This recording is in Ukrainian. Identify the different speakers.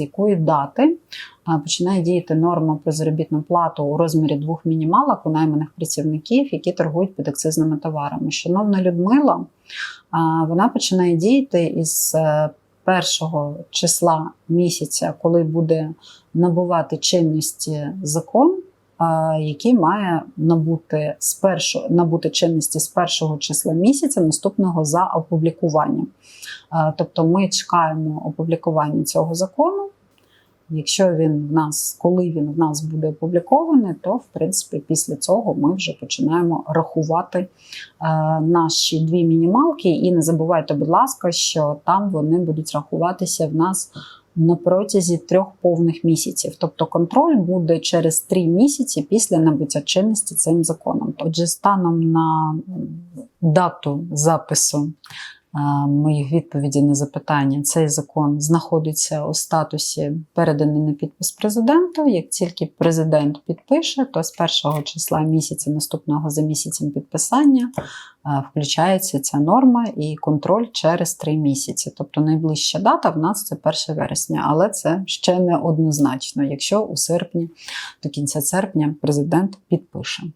Speaker 1: якої дати починає діяти норма про заробітну плату у розмірі двох мінімалок у найманих працівників, які торгують підакцизними товарами. Шановна Людмила, вона починає діяти із е, першого числа місяця, коли буде набувати чинності закон. Який має набути з першого набути чинності з першого числа місяця наступного за опублікуванням. Тобто ми чекаємо опублікування цього закону. Якщо він в нас, коли він в нас буде опублікований, то в принципі після цього ми вже починаємо рахувати е, наші дві мінімалки. І не забувайте, будь ласка, що там вони будуть рахуватися в нас на протязі трьох повних місяців. Тобто контроль буде через три місяці після набуття чинності цим законом. Отже, станом на дату запису моїх відповідей на запитання, цей закон знаходиться у статусі переданий на підпис президенту. Як тільки президент підпише, то з першого числа місяця наступного за місяцем підписання е, включається ця норма і контроль через три місяці. Тобто найближча дата в нас це 1 вересня, але це ще не однозначно, якщо у серпні до кінця серпня президент підпише.